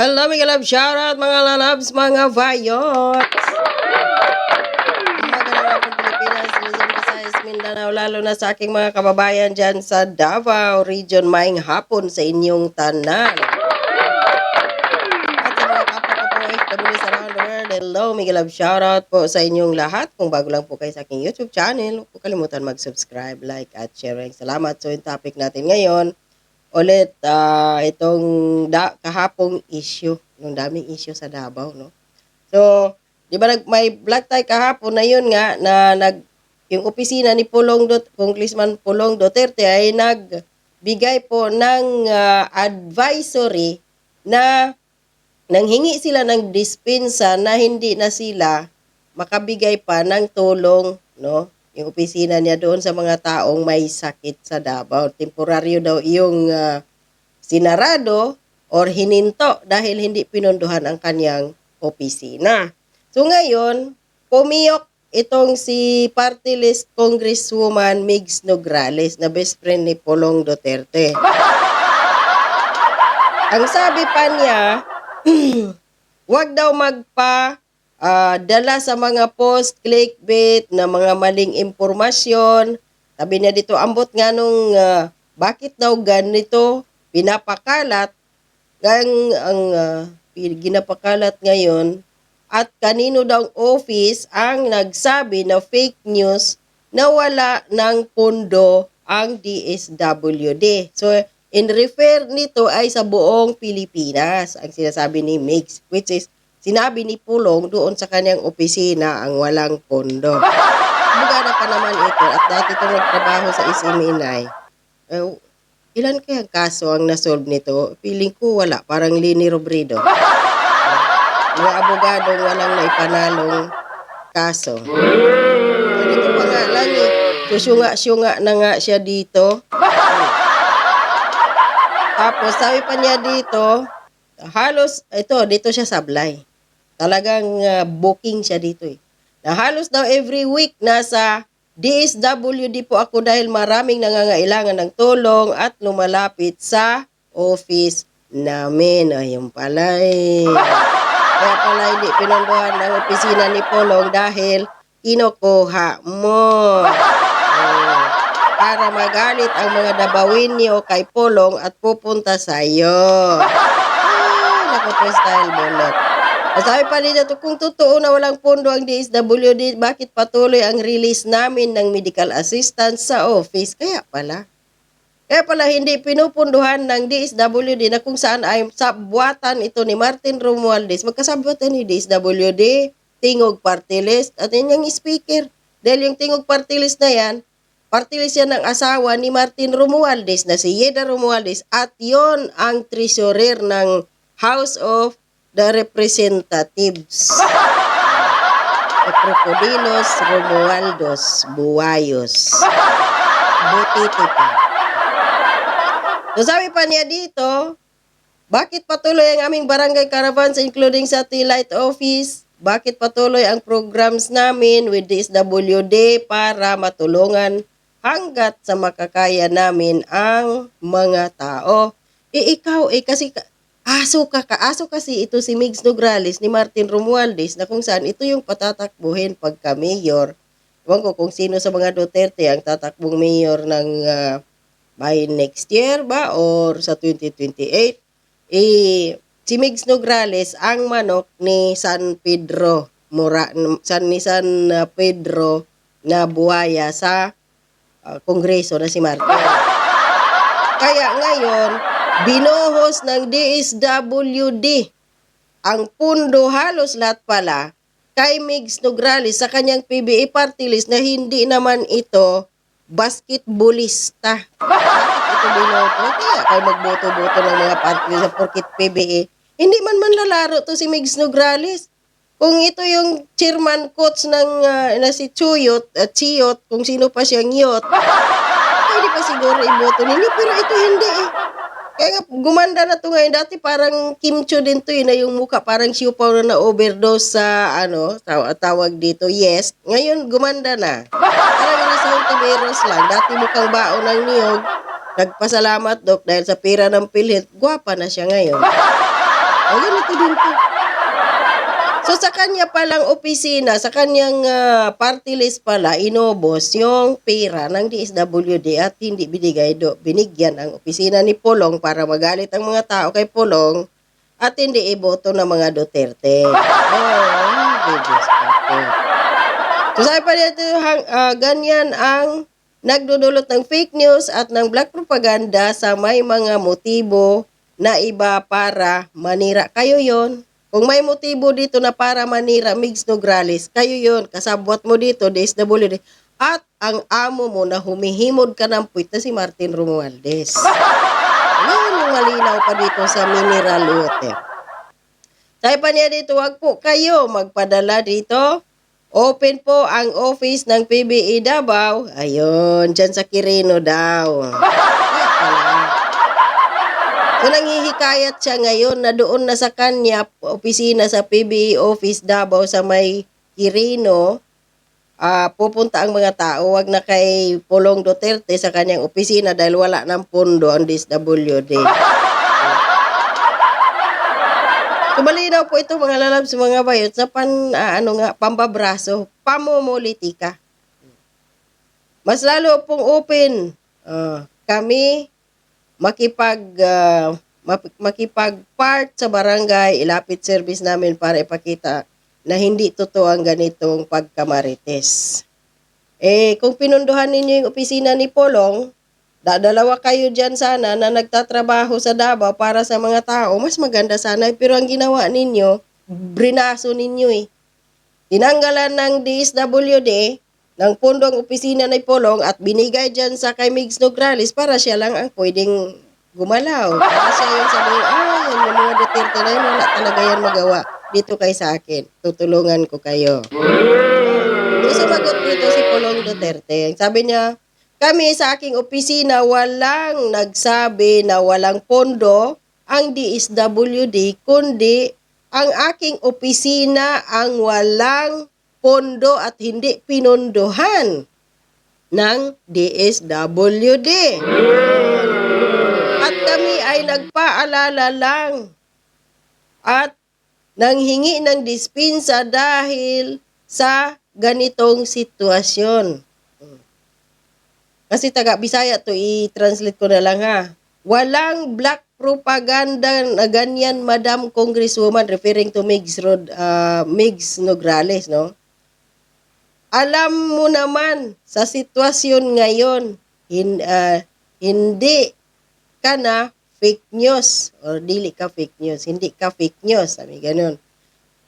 Hello, mga love shoutout, mga lalabs, mga vayots. Magandang hapon, Pilipinas, Luzon, Visayas, Mindanao, lalo na sa aking mga kababayan dyan sa Davao Region, maing hapon sa inyong tanan. At sa mga kapwa ko FWs around the world, hello, mga love shoutout po sa inyong lahat. Kung bago lang po kayo sa aking YouTube channel, huwag kalimutan mag-subscribe, like, at share. Salamat. So, yung topic natin ngayon, ulit ah, itong da, kahapong issue, yung daming issue sa Davao, no? So, di ba nag, may black tie kahapon na yun nga, na nag, yung opisina ni Pulong Dut, Congressman Pulong Duterte ay nagbigay po ng ah, advisory na nanghingi sila ng dispensa na hindi na sila makabigay pa ng tulong, no? Yung opisina niya doon sa mga taong may sakit sa Davao. Temporaryo daw yung ah, sinarado or hininto dahil hindi pinunduhan ang kanyang opisina. So ngayon, pumiyok itong si party list Congresswoman Migs Nograles na best friend ni Polong Duterte. Ang sabi pa niya, wag daw magpa ah, dala sa mga post clickbait na mga maling impormasyon. Sabi niya dito, ambot nga nung ah, bakit daw ganito pinapakalat ang, ang ah, ginapakalat ngayon at kanino daw office ang nagsabi na fake news na wala ng pondo ang DSWD. So, in refer nito ay sa buong Pilipinas, ang sinasabi ni Mix, which is sinabi ni Pulong doon sa kanyang opisina ang walang pondo. Bugana pa naman ito at dati itong nagtrabaho sa SMNI. Eh, ilan kaya kaso ang nasolve nito? Feeling ko wala, parang Lini Robredo. Mga abogadong walang naipanalong kaso. Dito pa nga lang eh. Susunga-sunga na nga siya dito. Tapos sabi pa niya dito, halos, ito, dito siya sablay. Talagang ah, booking siya dito eh. Na halos daw every week nasa DSWD po ako dahil maraming nangangailangan ng tulong at lumalapit sa office namin. Ayun pala eh. Kaya pala hindi pinunduhan ng opisina ni Polong dahil kinukuha mo. Oh, para magalit ang mga dabawin niyo kay Polong at pupunta sa iyo. Ay, naku, freestyle bullet. Sabi pa nila to, kung totoo na walang pondo ang DSWD, bakit patuloy ang release namin ng medical assistance sa office? Kaya pala. Kaya pala hindi pinupunduhan ng DSWD na kung saan ay sa buwatan ito ni Martin Romualdez. Magkasabuatan ni DSWD, Tingog Party List, at yun yung speaker. Dahil yung Tingog Party List na yan, party list yan ng asawa ni Martin Romualdez na si Yeda Romualdez at yon ang treasurer ng House of the Representatives. The Crocodilos Romualdos Buayos. Butiti pa. So sabi pa niya dito, bakit patuloy ang aming barangay caravans including satellite office? Bakit patuloy ang programs namin with DSWD para matulungan hanggat sa makakaya namin ang mga tao? Eh ikaw eh kasi ka- aso ka ka, aso kasi ito si Migs Nograles ni Martin Romualdez na kung saan ito yung patatakbuhin pagka mayor. Ewan ko kung sino sa mga Duterte ang tatakbong mayor ng ah, by next year ba or sa 2028 eh si Migs Nograles ang manok ni San Pedro Mura San ni San uh, Pedro na buhaya sa uh, kongreso na si Martin. Kaya ngayon, binuhos ng DSWD ang pundo halos lahat pala kay Migs Nograles sa kanyang PBA party list na hindi naman ito basketballista. Ito binoto? Kaya kayo magboto-boto ng mga party sa porkit PBA. Hindi man man lalaro to si Migs Nograles. Kung ito yung chairman coach ng ah, na si Chuyot, at Chiyot, kung sino pa siyang Yot, pwede pa siguro iboto ninyo. Pero ito hindi eh. Kaya gumanda na to ngayon. Dati parang Kim Cho din to eh, na yung mukha parang siupaw na na-overdose sa, ano, taw- tawag dito, yes. Ngayon, gumanda na. Parang nasa Hontiveros lang. Dati mukhang baon ng niyog. Nagpasalamat, Dok, dahil sa pera ng pilit. Gwapa na siya ngayon. O, ganito din to. So sa kanya palang opisina, sa kanyang ah, party list pala, inobos yung pera ng DSWD at hindi binigay do. Binigyan ang opisina ni Pulong para magalit ang mga tao kay Pulong at hindi iboto ng mga Duterte. Oh, ko. So sabi pa dito, hang, ah, ganyan ang nagdudulot ng fake news at ng black propaganda sa may mga motibo na iba para manira. Kayo yon. Kung may motibo dito na para manira, Migs Nograles, kayo yon. Kasabwat mo dito, DSWD. At ang amo mo na humihimod ka ng puwit na si Martin Romualdez. Yan yung malinaw pa dito sa mineral water. Sabi pa niya dito, wag po kayo magpadala dito. Open po ang office ng PBE Davao. Ayun, dyan sa Quirino daw. Pala. So, nanghihikayat siya ngayon na doon na sa kanya, opisina sa PBE office Davao sa may Quirino, ah pupunta ang mga tao, wag na kay Pulong Duterte sa kanyang opisina dahil wala ng pondo ang DSWD. So, malinaw po ito mga lalab sa mga bayot sa pan, ah, ano nga, pambabraso, pamumulitika. Mas lalo pong open ah, kami makipag map- makipag-part sa barangay, ilapit service namin para ipakita na hindi totoo ang ganitong pagkamarites. Eh, kung pinunduhan ninyo yung opisina ni Polong, dadalawa kayo dyan sana na nagtatrabaho sa Davao para sa mga tao, mas maganda sana. Pero ang ginawa ninyo, brinaso ninyo eh. Tinanggalan ng DSWD ng pondo ang opisina ni Polong at binigay dyan sa kay Migs Nograles para siya lang ang pwedeng gumalaw. Siya yung sabihin, ah, yan yung mga Duterte na yun, wala talaga yan magawa. Dito kay sa akin, tutulungan ko kayo. So, sumagot dito si Polong Duterte. Sabi niya, kami sa aking opisina walang nagsabi na walang pondo ang DSWD, kundi ang aking opisina ang walang pondo at hindi pinondohan ng DSWD. Ay nagpaalala lang at nanghingi ng dispensa dahil sa ganitong sitwasyon. Kasi taga Bisaya to, i-translate ko na lang ha. Walang black propaganda na ganyan, Madam Congresswoman, referring to Migs, Rod, ah, Migs Nograles, no? Alam mo naman, sa sitwasyon ngayon, hin, ah, hindi ka na fake news or dili ka fake news. Hindi ka fake news, sabi ganun.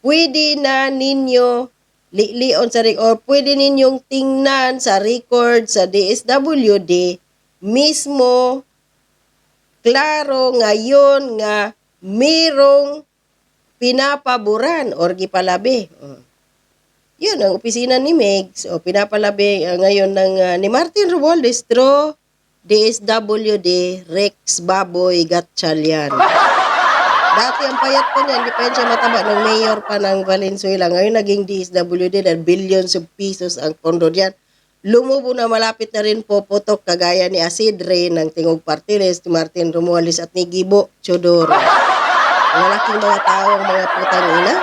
Pwede na ninyo lion sa rec- or pwede ninyong tingnan sa record sa DSWD mismo klaro ngayon nga mirong pinapaboran or gipalabi. Oh. Yun ang opisina ni Megs o pinapalabi uh, ngayon ng uh, ni Martin Romualdez through DSWD Rex Baboy Gatchalian. Dati ang payat pa niya, hindi pa yan siya mataba ng mayor pa ng Valenzuela. Ngayon naging DSWD dahil billions of pesos ang pondo diyan. Lumubo na malapit na rin po putok kagaya ni Asidre ng Tingog Partiles, ni Martin Romualdez at ni Gibo Chodoro. Malaking mga tao ang mga putang ina.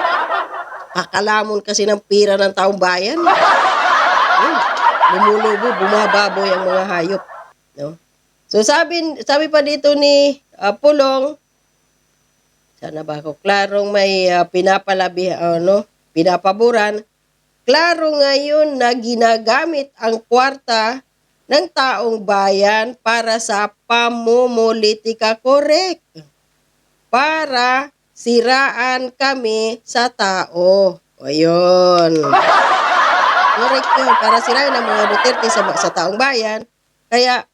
Akalamon kasi ng pira ng taong bayan. Yun, lumulubo, bumababoy ang mga hayop. No? So sabi, sabi pa dito ni ah, Pulong, sana ba ako? Klarong may ah, pinapalabi, ano, pinapaboran. Klaro ngayon na ginagamit ang kwarta ng taong bayan para sa pamumulitika correct. Para siraan kami sa tao. O yun. Correct yun. Para sirain ang mga Duterte sa, sa taong bayan. Kaya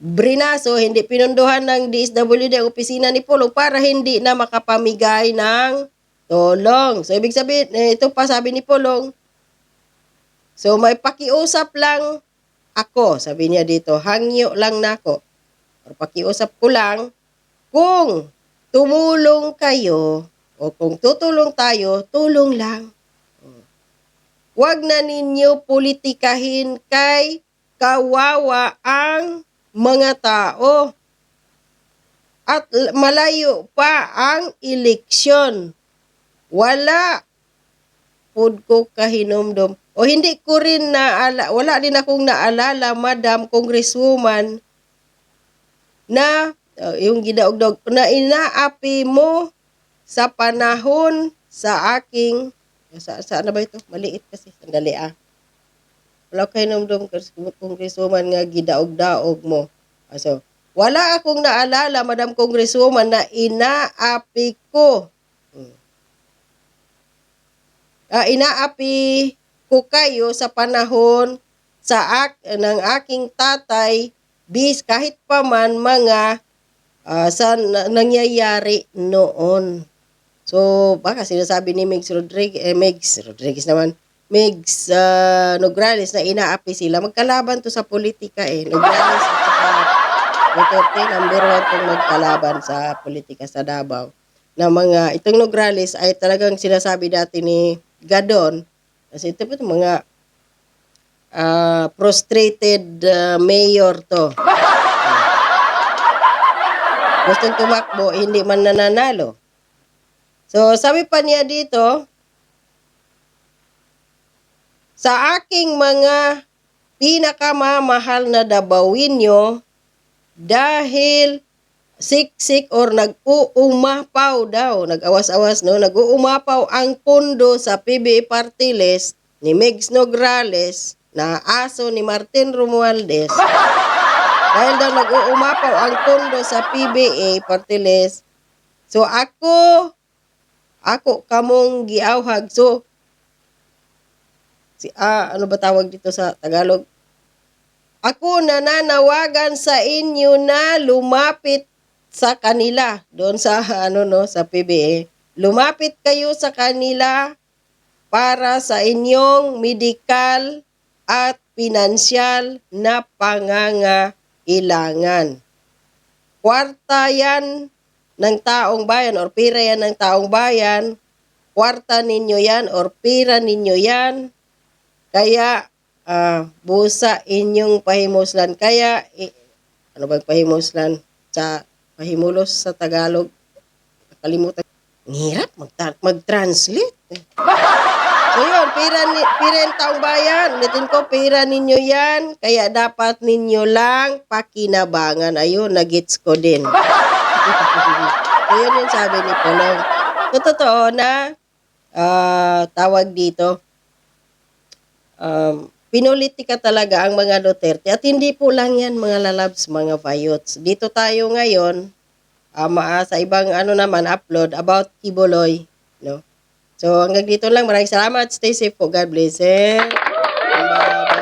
Brinaso, hindi pinunduhan ng DSWD opisina ni Pulong para hindi na makapamigay ng tulong. So, ibig sabihin, eh, ito pa sabi ni Pulong, so may pakiusap lang ako, sabi niya dito, hangyo lang na ako. Or pakiusap ko lang, kung tumulong kayo, o kung tutulong tayo, tulong lang. Huwag na ninyo politikahin kay kawawa ang mga tao. at malayo pa ang eleksyon. Wala pud ko kahinomdom. O hindi ko rin naala, wala din akong naalala, Madam Congresswoman, na uh, yung gidaog-dog, na inaapi mo sa panahon sa aking, sa, sa ano ba ito? Maliit kasi, sandali ah. Wala kayo namdom Congresswoman nga gidaog-daog mo. So, wala akong naalala, Madam Congresswoman, na inaapi ko. Hmm. Ah, inaapi ko kayo sa panahon sa ak ng aking tatay bis kahit pa man mga ah, sa na- nangyayari noon. So, baka sinasabi ni Megs Rodriguez, eh, Megs Rodriguez naman, Megs ah, Nograles na inaapi sila. Magkalaban to sa politika eh. Nograles at saka Duterte, number one tong magkalaban sa politika sa Davao. Na mga, itong Nograles ay talagang sinasabi dati ni Gadon, kasi ito po itong mga ah, frustrated ah, mayor to. Gustong tumakbo, hindi man nananalo. So, sabi pa niya dito, sa aking mga pinakamamahal na dabawinyo, dahil siksik or nag-uumapaw daw, nag-awas-awas no, nag-uumapaw ang pundo sa PBA Party List ni Megs Nograles na aso ni Martin Romualdez. dahil daw nag-uumapaw ang pundo sa PBA Party List. So ako, ako kamong giawhag. So, si, ah, ano ba tawag dito sa Tagalog? Ako nananawagan sa inyo na lumapit sa kanila doon sa ano no sa PBA. Lumapit kayo sa kanila para sa inyong medical at pinansyal na pangangailangan. Kwarta yan ng taong bayan or pira yan ng taong bayan. Kwarta ninyo yan or pira ninyo yan. Kaya ah, busa inyong pahimuslan. Kaya, i- ano bang pahimuslan? Sa pahimulos sa Tagalog. Nakalimutan. Ang hirap mag- mag-translate. eh. So yun, pira, ni, pira yung taong bayan. Ulitin ko, pira ninyo yan. Kaya dapat ninyo lang pakinabangan. Ayun, nagits ko din. so yun yung sabi ni Polong. So totoo na, ah, tawag dito, um, pinulitika talaga ang mga Duterte. At hindi po lang yan mga lalabs, mga vayots. Dito tayo ngayon, um, ah, sa ibang ano naman, upload about Kibuloy. No? So hanggang dito lang. Maraming salamat. Stay safe po. God bless. And bye-bye.